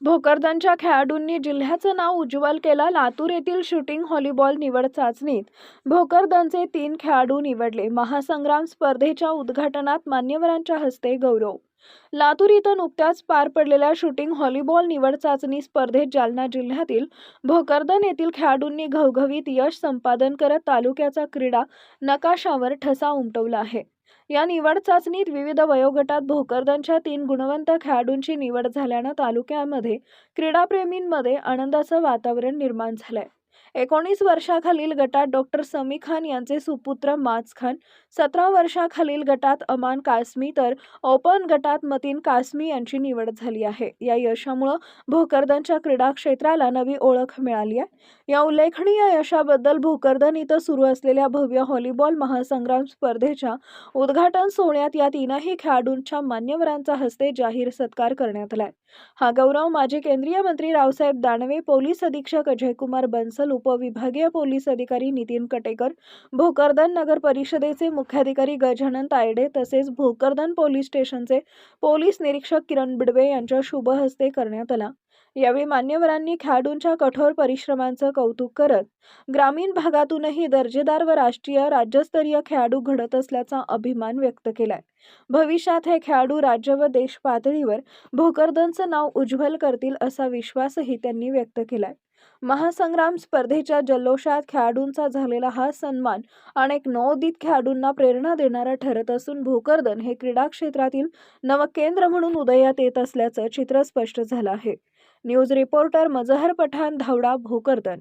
भोकरदनच्या खेळाडूंनी जिल्ह्याचं नाव उज्ज्वल केलं. लातूर येथील शूटिंग व्हॉलीबॉल निवड चाचणीत भोकरदनचे तीन खेळाडू निवडले. महासंग्राम स्पर्धेच्या उद्घाटनात मान्यवरांच्या हस्ते गौरव लातूर इथं नुकत्याच पार पडलेल्या शूटिंग व्हॉलीबॉल निवड चाचणी स्पर्धेत जालना जिल्ह्यातील भोकरदन येथील खेळाडूंनी घवघवीत यश संपादन करत तालुक्याचा क्रीडा नकाशावर ठसा उमटवला आहे. या निवड चाचणीत विविध वयोगटात भोकरदनच्या तीन गुणवंत खेळाडूंची निवड झाल्यानं तालुक्यामध्ये क्रीडाप्रेमींमध्ये आनंदाचं वातावरण निर्माण झालंय. एकोणीस वर्षाखालील गटात डॉक्टर समी खान यांचे सुपुत्र माज खान सतरा वर्षाखालील गटात अमान कासमी तर ओपन गटात मतीन कासमी यांची निवड झाली आहे. या यशामुळं भोकरदनच्या क्रीडा क्षेत्राला नवी ओळख मिळाली आहे. या उल्लेखनीय यशाबद्दल भोकरदन इथं सुरू असलेल्या भव्य व्हॉलीबॉल महासंग्राम स्पर्धेच्या उद्घाटन सोहळ्यात या तीनही खेळाडूंच्या मान्यवरांच्या हस्ते जाहीर सत्कार करण्यात आलाय हा गौरव माजी केंद्रीय मंत्री रावसाहेब दानवे पोलीस अधीक्षक अजयकुमार बन्सल उपविभागीय पोलीस अधिकारी नितीन कटेकर भोकरदन नगर परिषदेचे मुख्याधिकारी गजानन तायडे तसेच भोकरदन पोलीस स्टेशनचे पोलीस निरीक्षक किरण बिडवे यांच्या शुभ हस्ते करण्यात आला. यावेळी मान्यवरांनी खेळाडूंच्या कठोर परिश्रमांचं कौतुक करत ग्रामीण भागातूनही दर्जेदार व राष्ट्रीय राज्यस्तरीय खेळाडू घडत असल्याचा अभिमान व्यक्त केलाय. भविष्यात हे खेळाडू राज्य व देश पातळीवर भोकरदनचं नाव उज्ज्वल करतील असा विश्वासही त्यांनी व्यक्त केलाय. महासंग्राम स्पर्धेच्या जल्लोषात खेळाडूंचा झालेला हा सन्मान अनेक नवोदित खेळाडूंना प्रेरणा देणारा ठरत असून भोकरदन हे क्रीडा क्षेत्रातील नवकेंद्र म्हणून उदयात येत असल्याचं चित्र स्पष्ट झालं आहे. News reporter Mazhar Pathan Dhawada Bhokardan